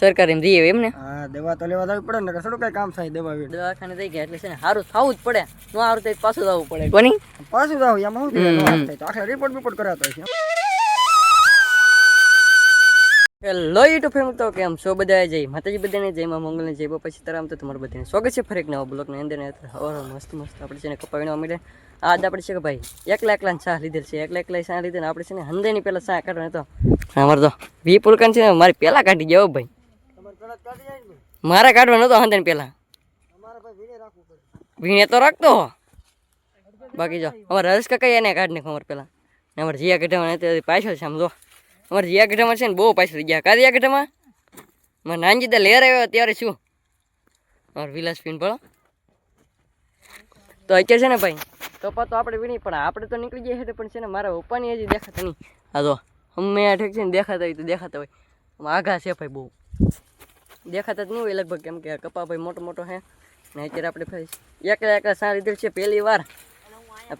સરકાર એમ દઈએ એમ ને? હા દવા તો લેવા જવી પડે ને થોડું કઈ કામ થાય દવા દવાખાને થઈ ગયા એટલે છે ને સારું થવું જ પડે. નો સારું થાય પાછું જવું પડે. કોની? પાછું જવું એમાં શું થાય આખરે રિપોર્ટ બિપોર્ટ કરાતો છે. હેલો યુટ્યુબ ફેમ તો કેમ છો બધા? જય માતાજી બધાને જય માં મંગલને જય બાપા સીતારામ. તો તમારું બધાને સ્વાગત છે ફરી એક નવા બ્લોગની અંદર. મસ્ત મસ્ત આપણે છે ને કપાવીને મળે આજ આપણે છે કે ભાઈ એકલા એકલા ચા લીધેલ છે. એકલા એકલા ચા લીધે ને આપણે છે ને હંદેની પહેલાં ચા કાઢવાની તો અમારે તો વી પુલકાન છે ને મારી પહેલાં કાઢી ગયો ભાઈ તમારે પેલા કાઢી જાય ને મારા કાઢવાનો હતો હંદેની પહેલાં પડે. વીણે તો રાખતો હો. બાકી જો અમારે રસ કાકા એને કાઢ ખબર પહેલાં ને અમારે જીયા ગઢામાં તે પાછળ છે આમ જો. અમારે જીયા ગઢામાં છે ને બહુ પાછળ ગયા. કા જીયા ગઢામાં? મારે નાનજી તો લેર આવ્યો ત્યારે શું? અમારે વિલાસ પીન ભળો તો અત્યારે છે ને ભાઈ કપા તો આપણે વીણી પણ આપણે તો નીકળી જઈએ છે પણ છે ને મારા પપ્પાની હજી દેખાતા નહીં. હા તો અમે આ ઠેક છે ને દેખાતા હોય તો દેખાતા હોય. આઘા છે ભાઈ બહુ. દેખાતા જ નહીં લગભગ કેમ કે કપા ભાઈ મોટો મોટો છે ને અત્યારે આપણે ભાઈ એકલા એકલા સાં લીધેલ છે પહેલી વાર.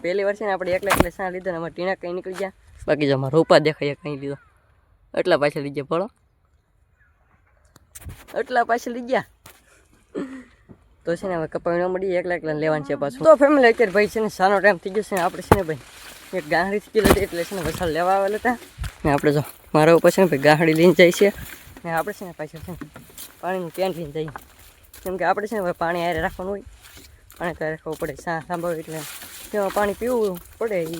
પહેલી વાર છે ને આપણે એકલા એકલા સાં લીધા ને અમારે ટીણા કંઈ નીકળી ગયા. બાકી જો અમારા રોપા દેખાય કંઈ લીધો. એટલા પાછળ લઈ ગયા ભણો એટલા પાછળ લઈ ગયા. તો છે ને હવે કપાઈ ન મળી એકલા એકલા લેવાનું છે પાછું. તો ફેમિલી અત્યારે ભાઈ છે ને સાનો ટાઈમ થઈ ગયો છે આપણે છે ને ભાઈ એક ગાહડી હતી એટલે છે ને વસાલ લેવા આવેલા હતા. ને આપણે જો મારા ઉપર છે ને ભાઈ ગાહડી લઈને જાય છે. ને આપણે છે ને પાછળ છે ને પાણીનું કેન લઈને જઈએ. કેમ આપણે છે ને પાણી હારે રાખવાનું હોય. પાણી ત્યારે રાખવું પડે સા સાંભળવું એટલે. તેમાં પાણી પીવું પડે એ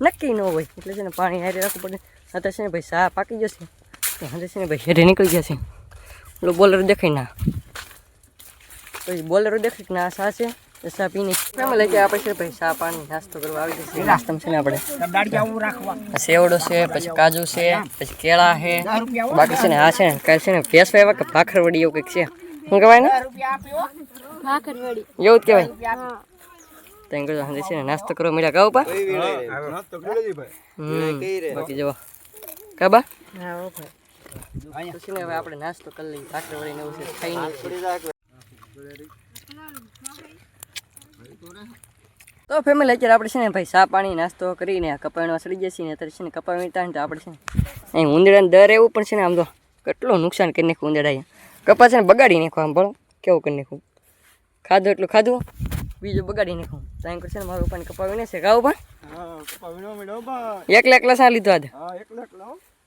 નક્કી ન હોય, એટલે છે ને પાણી હારે રાખવું પડે. અત્યારે છે ને ભાઈ સા પાકી જશે. તો છે ને ભાઈ હેઠે નીકળી જશે. એટલે બોલર દેખાય ના. પછી બોલરો દેખાય કે ના સા છે? સા પીને. લઈ કે આપણે પૈસા ભાઈ સા પાણી નાસ્તો કરવા આવી જશે નાસ્તો છે ને આપણે. સેવડો છે પછી કાજુ છે પછી કેળા છે. બાકી છે ને આ છે ને કાલે છે ને ભેંસ વાવ્યા કે ભાખરવડી એવું કંઈક છે. શું કહેવાય ને? એવું જ કહેવાય. ત્યાં સાંજે છે ને નાસ્તો કરવા મળ્યા ગાવ પા બાકી જવા કાબા તો ને હવે આપણે નાસ્તો કરી લઈએ. ભાખરવડી ને એવું છે ખાઈ નહીં તો ફેમિલી અત્યારે આપણે છે ને ભાઈ સા પાણી નાસ્તો કરીને કપાવીમાં સડી જશે ને અત્યારે છે ને કપાવી વીણતા ને તો આપણે છે ને અહીં ઉંદરાને દર એવું પણ છે ને આમ તો કેટલું નુકસાન કરી નાખ્યું ઉંદરા અહીંયા કપા છે ને બગાડી નાખું આમ ભણો કેવું કરી નાખું ખાધું એટલું ખાધું? બીજું બગાડી નાખું ત્યાં કરશે ને મારું પણ કપાવીને છે. ગાવ પણ? કપા એકલા એકલા શા લીધો આજ.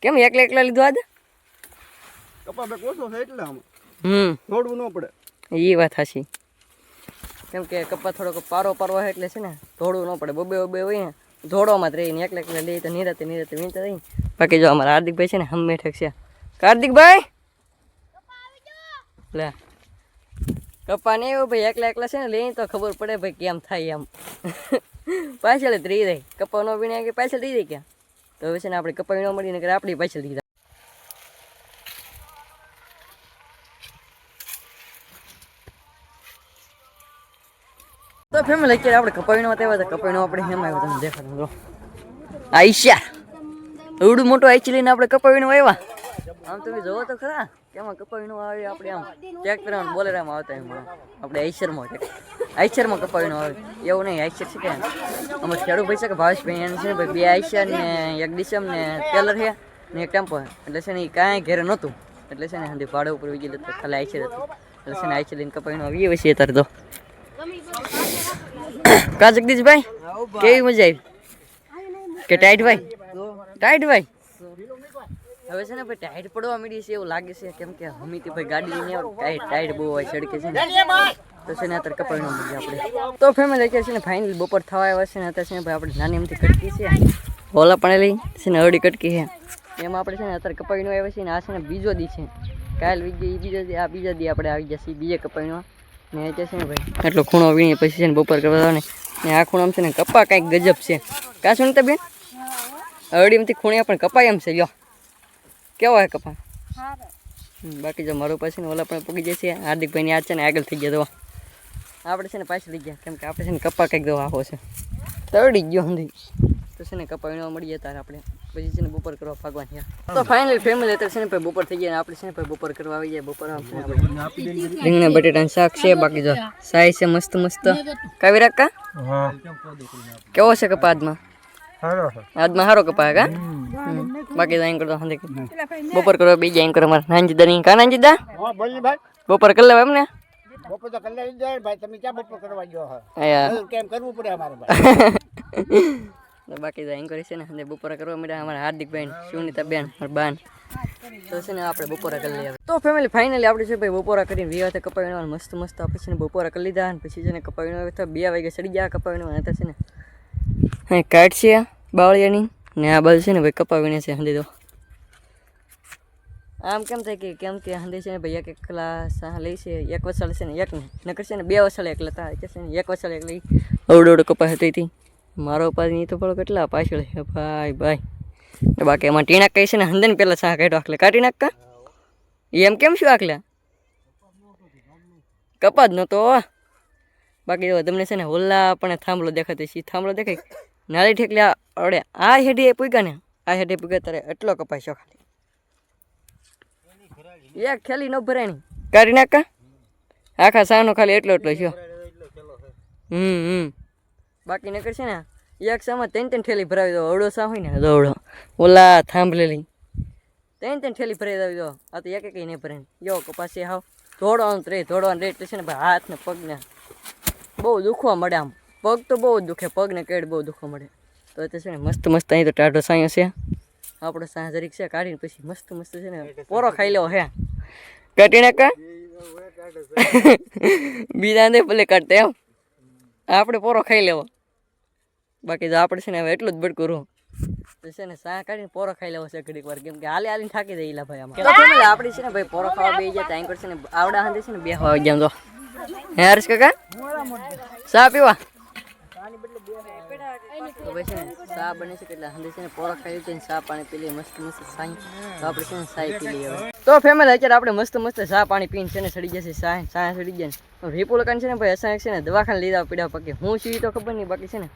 કેમ એકલા એકલા લીધું આજ? કપા બે કોસો છે એટલે આમ. હમ. થોડવું ન પડે. એ વાત હાશી કેમ કે કપા થોડોક પારો પારો હોય એટલે છે ને ધોળું ન પડે. બબે બબે હોય ને, ધોળોમાં જ રહીને એકલા એકલા લઈએ તો નિરાતે નિરાતે વીણતા રહી. બાકી જો અમારા હાર્દિકભાઈ છે ને હમ બેઠક છે. હાર્દિકભાઈ! લે. કપા ને એવું ભાઈ, એકલા એકલા છે ને લઈને તો ખબર પડે ભાઈ કેમ થાય એમ. પાછળ જ રહી રહી કપા નો વીણે કે પાછળ રહી રહી ક્યાં? તો હવે છે ને આપણે કપા વીણવા મળીને આપણી પાછળ રહી તો ફેમિલી અત્યારે આપણે કપાવીનો તેવા હતા. કપાવીનો આપણે હેમ આવ્યો તમે દેખાડો જો આઈશા એવડું મોટું આઈચી લઈને આપણે કપાવીનો આવ્યા. આમ તમે જોવો તો ખરા. કેમાં કપાવીનો આવે આપણે આમ ચેક ટ્રેક્ટરમાં બોલેરામાં આવતા એમ આપણે આઈશરમાં આઈશરમાં કપાવીનો આવે. એવું નહીં આઈશર છે કે અમે ખેડૂત ભાઈ છે કે ભાવેશભાઈ, એને છે ને બે આઈશર ને એક ડિસમ ને ટેલર છે ને એક ટેમ્પો. એટલે છે ને એ કાંઈ ઘેરે નહોતું. એટલે છે ને હાંડી ભાડે ઉપર વીજી લેતો. ખાલી આઈશર હતું. એટલે છે ને આઈશર લઈને કપાવીનો આવીએ પછી અત્યારે તો. કા જગદીશભાઈ? કેવી મજા આવી? કે ટાઈટ ભાઈ? ટાઈટ ભાઈ? હવે છે ને ભાઈ ટાઈટ પડવા મળી છે એવું લાગે છે, કેમ કે હમીતી ભાઈ ગાડી લઈને ટાઈટ ટાઈટ બહુ હોય, સડકે છે ને. તો છે ને અત્યારે કપાઈ ન મળી આપણે. તો ફેમિલી અત્યારે છે ને ફાઇનલ બપોર થવા આવ્યા છે ને અત્યારે છે ને ભાઈ આપણે નાની એમથી કટકી છે. ઓલા પણ લઈ, છે ને અડી કટકી છે. એમાં આપણે છે ને અત્યારે કપાઈનો આવ્યા છે ને આ છે ને બીજો દી છે. કાલ બીજો બીજો દી, આ બીજા દી આપણે આવી જશે બીજે કપાઈનો ને છે ને ભાઈ? એટલો ખૂણો વીણીએ પછી છે ને બપોર કરવા જવાની. ને આ ખૂણામાં છે ને કપા કાંઈક ગજબ છે. કાં સુનતા બેન અડીમથી ખૂણ્યા પણ કપાય એમ છે યો કેવો હે કપા બાકી જો મારું પાસે ને ઓલા પણ પૂગી જશે હાર્દિકભાઈની આ છે ને આગળ થઈ ગયા તો આપણે છે ને પાછળ લઈ ગયા કેમ કે આપણે છે ને કપા કંઈક દવા આવો છે. તરડી ગયો હંધી. તો છે ને કપા વીણવા જાય તારે આપણે. પછી છે ને બપોર કરવા ભાગવા થયા તો ફાઇનલ ફેમિલી અત્યારે છે ને ભાઈ બપોર થઈ ગયા આપણે છે ને ભાઈ બપોર કરવા આવી જાય બપોર રીંગણા બટેટાનું શાક છે બાકી જો સાઈ છે મસ્ત મસ્ત. કાવી રાખા કેવો છે કપાદમાં આજમાં? સારો કપા કા? બાકી અહીં કરતો હાંધે બપોર કરવા બીજા અહીં કરો મારે નાનજીદા નહીં કા બોલી ભાઈ. બપોર કરી લેવા એમને? બપોર તો કલાક જાય ભાઈ તમે ક્યાં બપોર કરવા ગયો હા કેમ કરવું પડે અમારે ભાઈ? બાકી અહીં કરી છે ને અને બપોરા કરવા મળ્યા અમારા હાર્દિકભાઈ સુનિતા બેન બાન. તો છે ને આપણે બપોરા કરી લઈએ તો ફેમિલી ફાઇનલી આપણે છે ભાઈ બપોરા કરીને વી વાતે કપાવીને મસ્ત મસ્ત આપણે છે ને બપોરા કરી લીધા અને પછી છે ને કપાવીને આવે બે વાગે ચડી ગયા કપાવીને હતા છે ને હા, કાઢ છે બાવળિયાની, ને આ બાજુ છે ને ભાઈ કપાવીને છે, હંદી તો. આમ કેમ થાય કે, કેમ કે હંધી છે ને ભાઈ એક એકલા સાહ લઈ છે, એક વસાળ છે ને એક ને, નકર છે ને બે વસાળ એકલા લેતા છે ને એક વસાળ એક લઈ અવડો અવડો કપા હતી મારો નહીં તો પડો કેટલા પાછળ છે. ભાઈ ભાઈ. બાકી એમાં ટીણાક કહી છે ને, હંદન ને પહેલાં સાહ કાઢો આખલે કાઢી નાખકા એમ કેમ શું આખલે? કપા જ નહોતો બાકી જો તમને છે ને હોલ્લા પણ થાંભલો દેખાતો છે. થાંભલો દેખાય. નાળી ઠેકલી અડે, આ હેડી પૂગ્યા ને, આ હેડી પૂગ્યા, તારે એટલો કપાય ખાલી. એક ખેલી ન ભરાણી. કાઢી નાખા આખા સાનો ખાલી એટલો એટલો છો. હમ હમ. બાકી નકર છે ને, એક સામાં ત્રણ ત્રણ ઠેલી ભરાવી દો. અવડો સા હોય ને, તો અવડો ઓલા થાંભલેલી ત્રણ ત્રણ ઠેલી ભરાવી દેવી દો આ તો એક એક નહીં ભરાય યો કપાસી હાવ. ધોડવાનું તો રે ધોડવાનું રે એટલે છે ને, ભાઈ હાથ ને પગ ને બહુ દુખવા મળે આમ. પગ તો બહુ જ દુખે, પગને કેડ બહુ દુખવા મળે. તો એ છે ને, મસ્ત મસ્ત અહીં તો ટાઢો સાંયો છે. આપણો સાંજ જરીક છે, કાઢીને પછી મસ્ત મસ્ત છે ને, પોરો ખાઈ લેવો હે. કાઢીને કા બીજાને ભલે કાઢતા, એમ. આપણે પોરો ખાઈ લેવો. બાકી તો આપણે છે ને હવે એટલું જ બડકું રહું તો છે ને સાહ કાઢીને પોરો ખાઈ લેવો છે ઘડીક વાર કેમ કે હાલે હાલીને થાકી દઈ ભાઈ આમાં તો family આપણી છે ને ભાઈ પોરો ખાવા બેસી જાય ત્યાં છે ને આવડા હાંધે છે ને બે હવા જેમ તો હે હર્ષ કાકા ચા પીવા તો ભાઈ છે ને ચા બને છે કેટલા હાંધે છે ને પોરો ખાઈ છે ને ચા પાણી પી લઈએ મસ્ત મસ્ત સાઈ તો આપણે છે ને સાઈ પી લઈએ હવે તો ફેમિલી અત્યારે આપણે મસ્ત મસ્ત ચા પાણી પીને છે ને સડી જશે ચા ચા સડી જાય ને રીપુ લકાન છે ને ભાઈ અચાનક છે ને દવાખાને લીધા પીડા પકે હું છું ઈ તો ખબર નહીં બાકી છે ને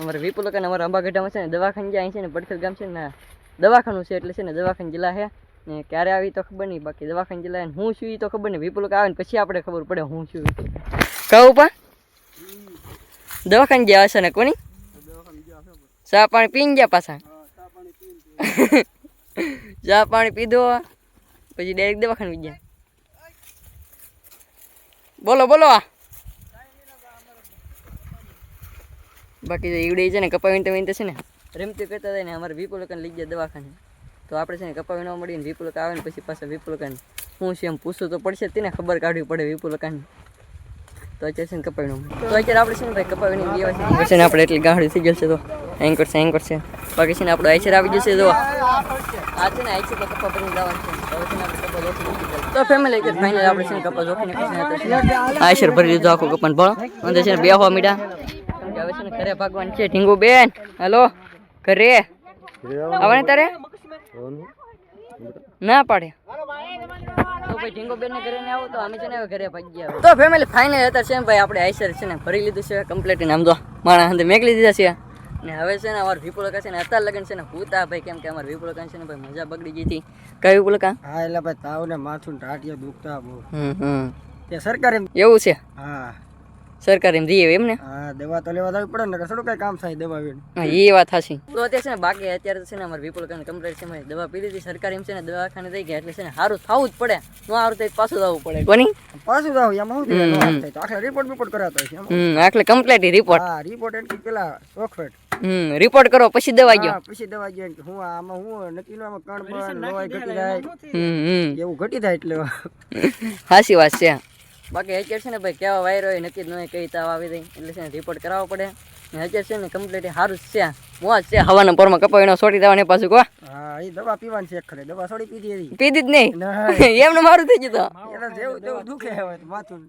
અમારે વિપુલ અને અમારા અંબાગઢામાં છે ને જ્યાં જાય છે ને પડખલ ગામ છે ને દવાખાનું છે એટલે છે ને દવાખાન જિલ્લા છે. ને ક્યારે આવી તો ખબર નહીં, બાકી દવાખાન જિલ્લા હું છું એ તો ખબર નહીં. વિપુલ આવે ને પછી આપણે ખબર પડે હું છું. કહું પા દવાખાને ગયા હશે ને કોની? ચા પાણી પીને ગયા પાછા? ચા પાણી પીધો. પછી ડાયરેક્ટ દવાખાને ગયા. બોલો બોલો આ. બાકી તો ઈવડે છે ને કપાવીને તમે છે ને રમતી કરતા હતા ને અમારે વિપુલકન લઈ ગયા દવાખાને તો આપણે છે ને કપાવી ન મળીને વિપુલક આવે ને પછી પાછા વિપુલકન શું છે એમ પૂછવું તો પડશે જ તેને ખબર કાઢવી પડે વિપુલકાની તો અત્યારે છે ને કપાવી ન તો અત્યારે આપણે છે ને ભાઈ કપાવીને ગયા છે પછી છે ને આપણે એટલી ગાંડી થઈ જશે તો એન્કર છે એન્કર છે બાકી છે ને આપણો આઈસર આવી જશે તો આ છે ને આઈસર તો કપા ભરીને જવાનું છે તો ફેમિલી કે ફાઇનલ આપણે છે ને કપા જોખીને પછી આઈસર ભરી દીધો આખો કપાને ભણો અંદર છે ને મીડા હવે છે ને ઘરે ભગવાન છે ઢીંગુ બેન. હેલો ઘરે. આવવાની તારે? ના પાડે. તો ભાઈ ઢીંગો બેન ઘરે ને આવો તો અમે છે ને ઘરે ભાગી ગયા. તો ફેમિલી ફાઇનલ હતા છે ભાઈ આપણે આઈસર છે ને ભરી લીધું છે કમ્પ્લીટ આમ તો મારા અંદર મેકલી દીધા છે. ને હવે છે ને અમાર વિપુલકા છે ને અત્યારે લગન છે ને ભૂતા ભાઈ કેમ કે અમારા વિપુલકા છે ને ભાઈ મજા બગડી ગઈ હતી. કઈ વિપુલકા? હા એટલે ભાઈ તાવ ને માથું ટાટિયા દુખતા બહુ. હમ હમ. તે સરકારે એવું છે? હા. સરકાર એમ દઈએ એમ ને હા દવા તો લેવા જવી પડે ને કે થોડું કઈ કામ થાય દવા વીણ હા એ વાત હાચી તો અત્યારે છે ને બાકી અત્યારે છે ને અમારે વિપુલ કરીને કમ્પ્લેટ છે મેં દવા પી લીધી સરકાર એમ છે ને દવાખાને થઈ ગયા એટલે છે ને સારું થવું જ પડે. નો સારું તો પાછું જવું પડે. કોની? પાછું જવું એમાં શું થાય? તો આખલા રિપોર્ટ બિપોર્ટ કરાતો છે હમ આટલે કમ્પ્લેટ રિપોર્ટ હા રિપોર્ટ એન્ટ્રી પેલા ચોખવટ. હમ રિપોર્ટ કરો પછી દવા ગયો. પછી દવા ગયો કે હું આમાં હું નક્કી નો આમાં કણ બણ લોહી ઘટી જાય. હમ હમ. એવું ઘટી જાય એટલે. હાસી વાત છે. બાકી અત્યારે છે ને ભાઈ કેવા વાયરો હોય નક્કી જ ન હોય કઈ તાવ આવી દઈ એટલે છે ને રિપોર્ટ કરાવવો પડે. ને અત્યારે છે ને કમ્પ્લીટ સારું છે. મોજ છે. હવાના પોરમાં કપાવીનો છોડી દેવાની પાછું કહો હા એ દવા પીવાની છે ખરે. દવા છોડી પીધી હતી પીધી જ નહીં. ના એમને મારું થઈ ગયું તો. જેવું તેવું દુખે હોય તો માથું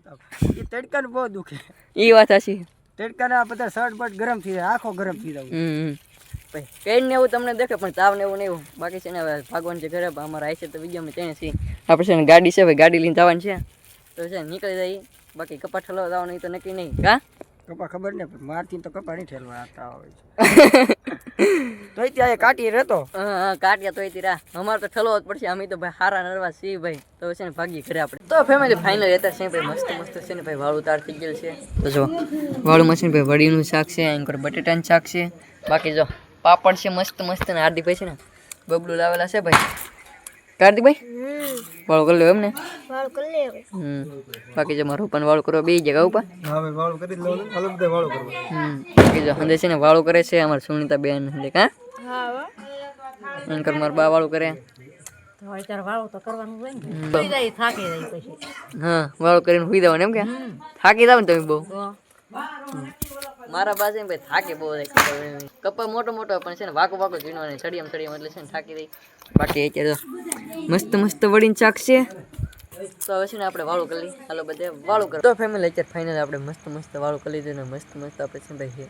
એ તડકાને બહુ દુખે. એ વાત હાસી તડકાના બધા શર્ટ બટ ગરમ થઈ જાય આખો ગરમ થઈ જાય. કઈ ને એવું તમને દેખે પણ તાવ ને એવું ને એવું. બાકી છે ને હવે ભગવાન છે ઘરે અમારા આઈ છે તો બીજા અમે છીએ. આપણે છે ને ગાડી છે ભાઈ ગાડી લઈને જવાની છે. તો છે નીકળી જાય બાકી કપા ઠલવા જવાનું તો નક્કી નહીં કા કપા ખબર ને મારથી તો કપા નહીં ઠેલવા આવતા હોય તોય ત્યાં કાટી રહેતો. હા હા કાટ્યા તોય તીરા અમારે તો ઠલવો જ પડશે. અમે તો ભાઈ હારા નરવા છીએ ભાઈ. તો છે ને ભાગી ઘરે આપણે. તો ફેમિલી ફાઇનલ હતા છે ભાઈ મસ્ત મસ્ત છે ને ભાઈ વાળું તાર થઈ ગયેલ છે. તો જો વાળું મશીન ભાઈ વડીનું શાક છે એમ બટેટાનું શાક છે. બાકી જો પાપડ છે મસ્ત મસ્ત ને હાર્દિકભાઈ છે ને બબલું લાવેલા છે ભાઈ. કાર્તિકભાઈ વાળું કરી લો એમ ને હમ બાકી જો મારું પણ વાળું કરવા બે જગ્યા ઉપર કરી બાકી જો હંદે છે ને વાળું કરે છે અમારે સુનિતા બેન હંદે કા અંકર મારા બા વાળું કરે હા વાળું કરીને સુઈ દેવાનું એમ કે થાકી જાવ ને તમે બહુ મારા પાસે ભાઈ થાકી બહુ થાય કપા મોટો મોટો પણ છે ને વાકો વાકો ને ચડિયામ ચડિયામ એટલે છે ને થાકી રહી. બાકી અત્યારે તો મસ્ત મસ્ત વળીને ચાકશે તો હવે છે ને આપણે વાળું કરી હાલો બધે વાળું કરો. તો ફેમિલી અત્યારે ફાઇનલ આપણે મસ્ત મસ્ત વાળું કરી લીધું ને મસ્ત મસ્ત આપણે છે ભાઈ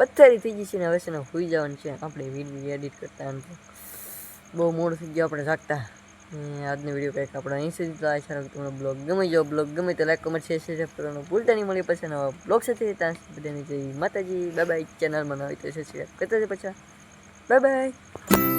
પથ્થરી થઈ ગઈ છે ને હવે છે ને સુઈ જવાનું છે. આપણે વીડિયો એડિટ કરતા એમ બહુ મોડું થઈ ગયું આપણે જાગતા આજનો વીડિયો કંઈક આપણે અહીં સુધી તો આશા રાખું તમને બ્લોગ ગમે જાઓ બ્લોગ ગમે તો લાઈક કમેન્ટ શેર શેર કરવાનું ભૂલતા નહીં. મળી પછી નવા બ્લોગ સાથે. ત્યાં બધાની જય માતાજી. બાય બાય ચેનલમાં નવી તો સબસ્ક્રાઈબ કરતા પછી. Bye bye